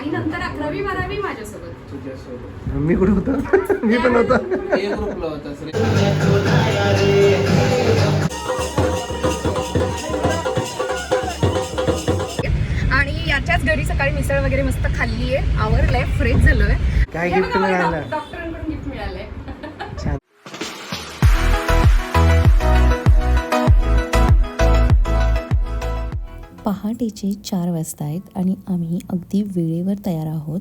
आणि नंतर अकरावी बारावी माझ्यासोबत. तुझ्यासोबत. मी कुठे होतो? मी पण होतो. ए ग्रुपला आणि याच्याच घरी सकाळी मिसळ वगैरे मस्त खाल्ली आहे आवरलंय फ्रेश झालोय. काय मला मिळालं? पहाटेचे चार वाजता आहेत आणि आम्ही अगदी वेळेवर तयार आहोत.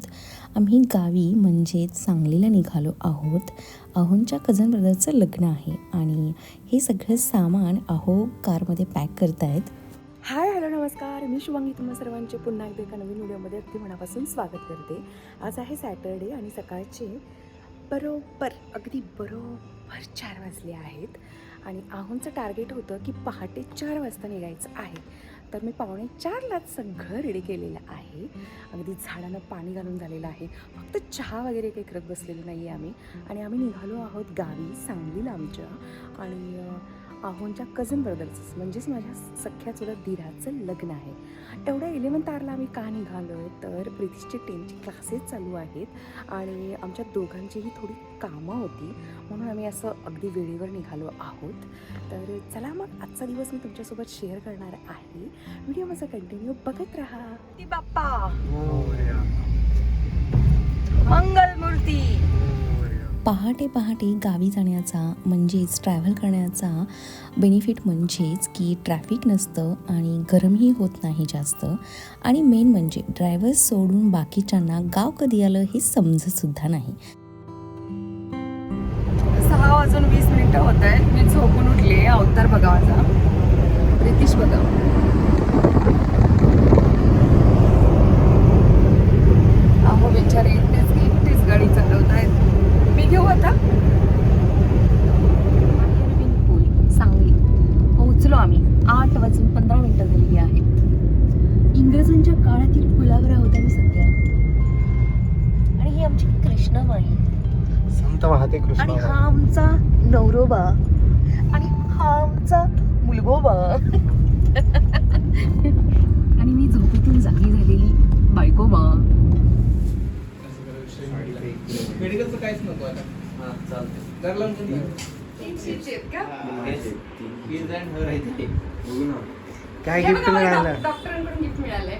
आम्ही गावी म्हणजेच सांगलीला निघालो आहोत. अहोंच्या कझन ब्रदरचं लग्न आहे आणि हे सगळं सामान अहो कारमध्ये पॅक करतायत. हाय हॅलो नमस्कार. मी शुभांगी तुम्हा सर्वांचे पुन्हा एकदा एका नवीन व्हिडिओमध्ये अगदी मनापासून स्वागत करते. आज आहे सॅटर्डे आणि सकाळचे बरोबर अगदी बरोबर चार वाजले आहेत. आणि आहूंचं टार्गेट होतं की पहाटे चार वाजता निघायचं आहे. तर मी पावणे चारलाच सगळं रेडी केलेलं आहे. अगदी झाडानं पाणी घालून झालेलं आहे. फक्त चहा वगैरे काही करत बसलेलो नाही आहे आम्ही आणि आम्ही निघालो आहोत गावी सांगलीला आमच्या. आणि आहोंच्या कझन ब्रदर्स म्हणजेच माझ्या सख्या चुलत धीराचं लग्न आहे. एवढ्या इलेवन्थ आरला आम्ही का निघालो आहे तर प्रितीशचे टेनचे क्लासेस चालू आहेत आणि आमच्या दोघांचीही थोडी कामं होती. म्हणून आम्ही असं अगदी वेळेवर निघालो आहोत. तर चला मग आजचा दिवस मी तुमच्यासोबत शेअर करणार आहे. व्हिडिओ माझा कंटिन्यू बघत राहा. ती बाप्पा. मंगलमूर्ती. पहाटे पहाटे गावी जाण्याचा म्हणजेच ट्रॅव्हल करण्याचा बेनिफिट म्हणजेच की ट्रॅफिक नसतं आणि गरमही होत नाही जास्त. आणि मेन म्हणजे ड्रायव्हर सोडून बाकीच्यांना गाव कधी आलं हे समजतसुद्धा नाही. सहा वाजून वीस मिनिटं होत आहेत. मी झोपून उठले अवतार बघा माझा. प्रितिश बघा अहो बिचारे एकटेच एकटेच गाडी चालवत आहेत मी घेऊ आता पूल सांगली पोहोचलो आम्ही आठ वाजून पंधरा मिनिटं झालेली आहेत इंग्रजांच्या काळातील पुलावर आहोत आम्ही सध्या आणि ही आमची कृष्णामाई संत वाहते आणि हा आमचा नवरोबा. आणि हा आमचा मुलगोबा. आणि मी झोपेतून जागी झालेली बायकोबा. मेडिकलचं काहीच नको आता. हा. काय गिफ्ट मिळालं? डॉक्टरांकडून गिफ्ट मिळालंय.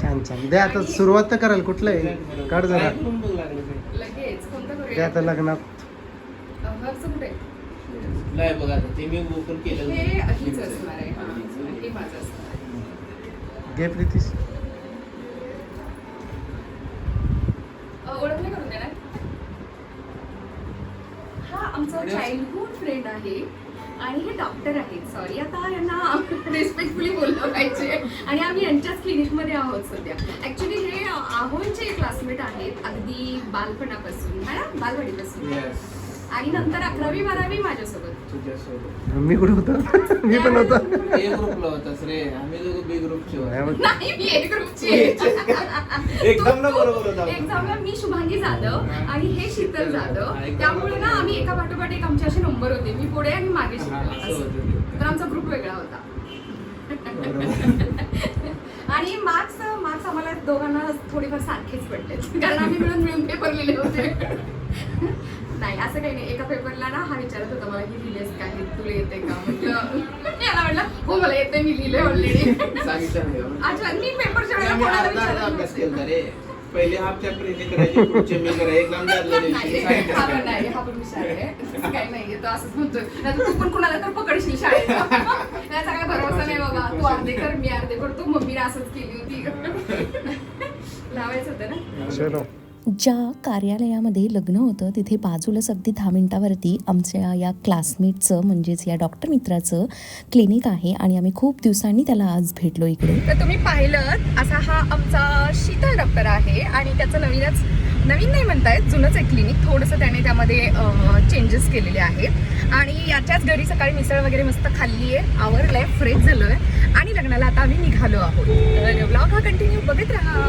छान छान. दे आता सुरुवात तर कराल कुठलं आहे काढ जरा. लगेच कोणतं दे आता लग्नात. हर्ष कुठे नाही बघ आता ते मी ओपन केलं हे हीच असणार आहे हा. हे माझं असणार आहे. घे प्रितीश? अ, ओळख नाही करून देणार? हा आमचा. चाइल्डहुड फ्रेंड आहे आणि हे डॉक्टर आहेत. सॉरी आता यांना रिस्पेक्टफुली बोललं पाहिजे. आणि आम्ही यांच्याच क्लिनिकमध्ये आहोत सध्या. ऍक्च्युली हे आहोंचे क्लासमेट आहेत अगदी बालपणापासून है ना? बालवाडीपासून. Yes. आणि नंतर अकरावी बारावी माझ्यासोबत. तुझ्यासोबत. मी कुठे होतो. मी पण होतो. ए ग्रुपला होतास रे. आम्ही दोघं बी ग्रुपचे नाही होतो मग नाही मी ए ग्रुपची. आहे. एक्झामला बरोबर होता. एक्झामला मी शुभांगी जाधव आणि हे शीतल जाधव. त्यामुळे ना आम्ही एका पाठोपाठ एक आमचे असे नंबर होते. मी पुढे आणि मागे हा, शीतल असं असं. होतं ते. तर आमचा ग्रुप वेगळा होता. आणि मार्क्स मार्क्स आम्हाला दोघांना थोडेफार सारखेच पडले कारण आम्ही मिळून मिळून पेपर लिहिले होते. नाही असं काही नाही. एका पेपरला ना हा विचारत होता मला की लिहिलेस का? हे तुला येते का? म्हटलं याला म्हटलं हो मला येते मी लिहिले ऑलरेडी हो. अच्छा मी पेपरच्या वेळेला कोणाला पहिले हाफ चॅप्टर इथे करायचे पुढचे मी एक्झाम झाल्या नाही हा पण नाही हा पण हुशार आहे. काही नाहीये तो असंच म्हणतोय. तू पण कुणाला तर पकडशील शाळेत याचा काय भरोसा नाही बाबा. तू अर्धे कर मी अर्धे कर तू मम्मीने असंच केली होती. लावायचं होतं ना? चलो. ज्या कार्यालयामध्ये लग्न होतं तिथे बाजूलाच अगदी दहा मिनटावरती आमच्या या क्लासमेटचं म्हणजेच या डॉक्टर मित्राचं क्लिनिक आहे आणि आम्ही खूप दिवसांनी त्याला आज भेटलो इकडे. तर तुम्ही पाहिलं असा हा आमचा शीतल डॉक्टर आहे आणि त्याचं नवीनच नवीन नाही म्हणतायत जुनंच आहे क्लिनिक. थोडंसं त्याने त्यामध्ये चेंजेस केलेले आहेत. आणि याच्याच घरी सकाळी मिसळ वगैरे मस्त खाल्ली आहे. आवरलं आहे फ्रेश झालोय. आणि लग्नाला आता आम्ही निघालो आहोत. तर ब्लॉग हा कंटिन्यू बघत राहा.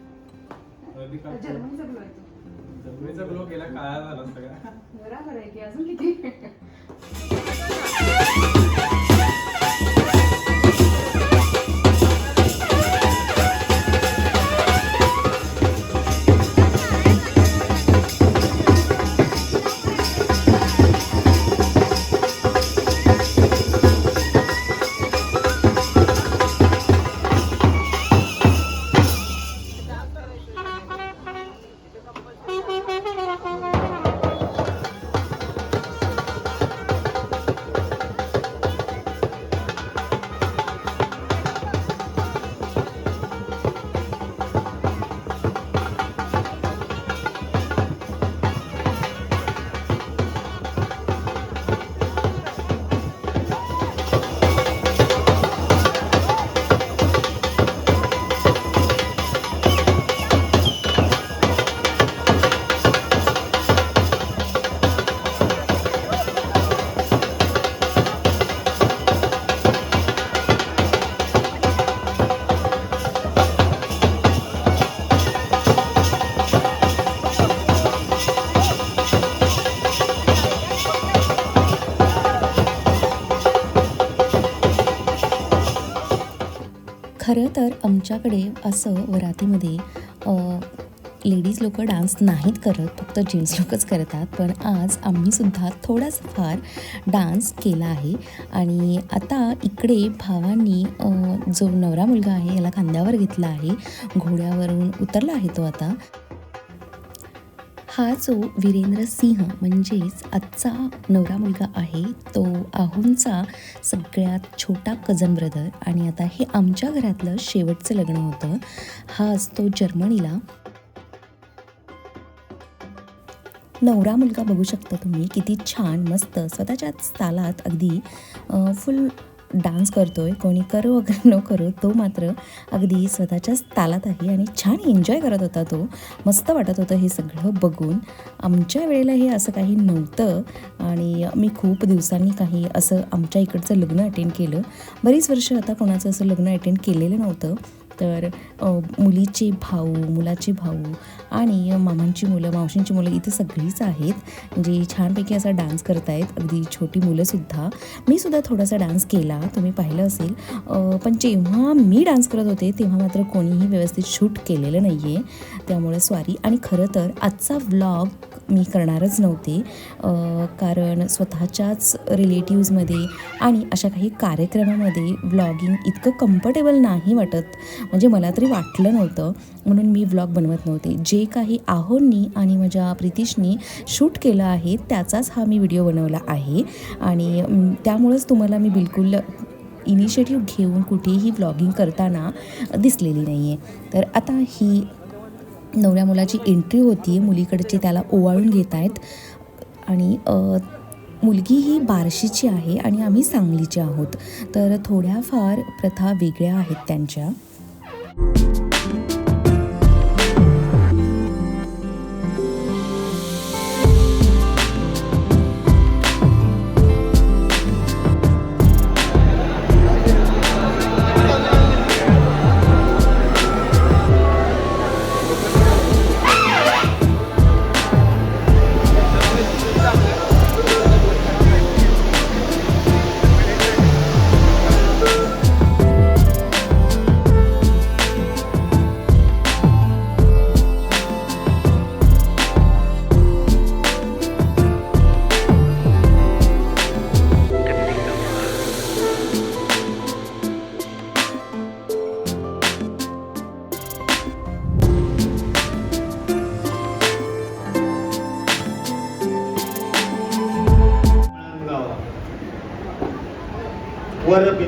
जर्मनीचा ग्लो गेला काळा झाला सगळा. बरोबर आहे की अजून किती? खरं तर आमच्याकडे असं वरातीमध्ये लेडीज लोक डान्स नाहीत करत फक्त जेंट्स लोकच करतात. पण आज आम्हीसुद्धा थोडासा फार डान्स केला आहे. आणि आता इकडे भावांनी जो नवरा मुलगा आहे याला खांद्यावर घेतला आहे. घोड्यावरून उतरला आहे तो आता. हा जो वीरेंद्र सिंह म्हणजेच आजचा नवरा मुलगा आहे तो आहुंचा सगळ्यात छोटा कझन ब्रदर आणि आता हे आमच्या घरातलं शेवटचं लग्न होतं. हा असतो जर्मनीला. नवरा मुलगा बघू शकता तुम्ही किती छान मस्त स्वतःच्याच तालात अगदी फुल डान्स करतो आहे कोणी करू वगैरे न करू तो मात्र अगदी स्वतःच्याच तालात आहे आणि छान एन्जॉय करत होता तो. मस्त वाटत होतं हे सगळं बघून. आमच्या वेळेला हे असं काही नव्हतं आणि मी खूप दिवसांनी काही असं आमच्या इकडचं लग्न अटेंड केलं. बरीच वर्ष आता कोणाचं असं लग्न अटेंड केलेलं नव्हतं. तर मुलीचे भाऊ मुलाचे भाऊ आणि मामांची मुलं मावशींची मुलं इथे सगळीच आहेत. जे छानपैकी असा डान्स करतायत. अगदी छोटी मुलंसुद्धा मी सुद्धा थोडासा डान्स केला. तुम्ही पाहिलं असेल. पण जेव्हा मी डान्स करत होते तेव्हा मात्र कोणीही व्यवस्थित शूट केलेलं नाही आहे त्यामुळे स्वारी. आणि खरं तर आजचा व्लॉग मी करणारच नव्हते. कारण स्वतःच्याच रिलेटिव्जमध्ये आणि अशा काही कार्यक्रमामध्ये व्लॉगिंग इतकं कम्फर्टेबल नाही वाटत. म्हणजे मला तरी वाटलं नव्हतं. म्हणून मी व्लॉग बनवत नव्हते. जे काही आहोंनी आणि माझ्या प्रितिशनी शूट केलं आहे त्याचाच हा मी व्हिडिओ बनवला आहे. आणि त्यामुळंच तुम्हाला मी बिलकुल इनिशिएटिव्ह घेऊन कुठेही व्लॉगिंग करताना दिसलेली नाही आहे तर आता ही नवऱ्या मुलाची एंट्री होती. मुलीकडचे त्याला ओवाळून घेत आहेत आणि मुलगी ही बार्शीची आहे आणि आम्ही सांगलीचे आहोत. तर थोड्याफार प्रथा वेगळ्या आहेत त्यांच्या. वर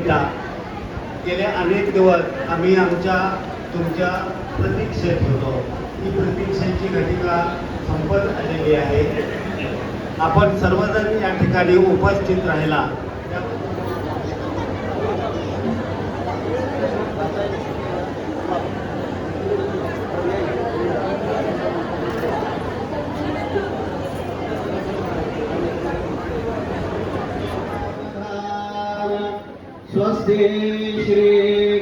पिता गेले अनेक दिवस आम्ही आमच्या तुमच्या प्रतीक्षेत होतो. ही प्रतीक्षेची घटिका संपत आलेली आहे. आपण सर्वजण या ठिकाणी उपस्थित राहिला. नमस्ते श्री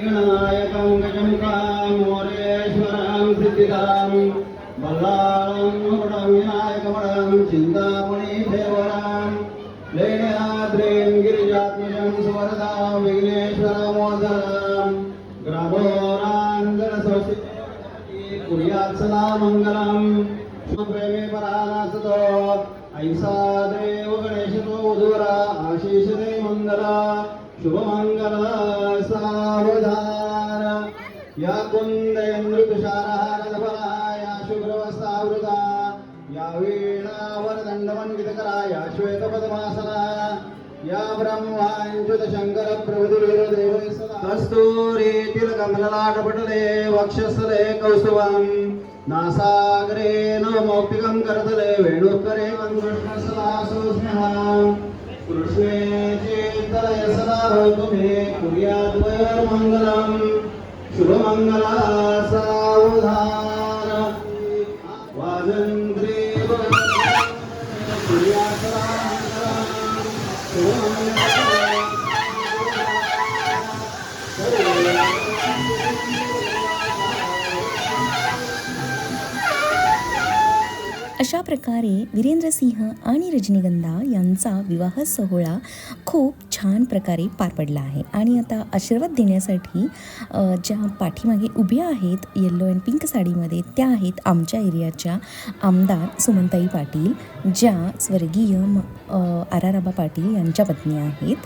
गणायकं गजमुखां मोरेश्वरं सिद्धिदां बल्लाळं मुकुटं विनायकमणं चिन्तामणिधेवरां लेण्याद्रिं गिरिजात्मजं सुवरदां विघ्नेश्वरमोदरां ग्रामोराञ्जनसंस्थि कुर्यात् सदा मङ्गलम् प्रेमे परानासतो ऐसा देव गणेशतो उदुरा आशिष दे मंगला शुभमंगल सावधान या कुंद तुषारहारधफला या शुभ्रवस्तावृता या वीणावर दंडमंडित करा या श्वेत पद्मासना या ब्रह्मांच्युत शंकर प्रभुदेव देव कस्तुरी तिलकमललाटपटले वक्षस्थले कौस्तुभम् नासाग्रे नवमौक्तिकं करतले वेणुत्तरे कृष्णसदासोस्म्यः कृष्णे चेतलय सदा भवतु मे कुर्याद्वयमङ्गलम् शुभमङ्गला सावधान प्रकारे वीरेंद्र सिंह आणि रजनीगंधा यांचा विवाह सोहळा खूप छान प्रकारे पार पडला आहे. आणि आता आशीर्वाद देण्यासाठी ज्या पाठीमागे उभ्या आहेत येल्लो अँड पिंक साडीमध्ये त्या आहेत आमच्या एरियाच्या आमदार सुमंताई पाटील ज्या स्वर्गीय म- आराराबा पाटील यांच्या पत्नी आहेत.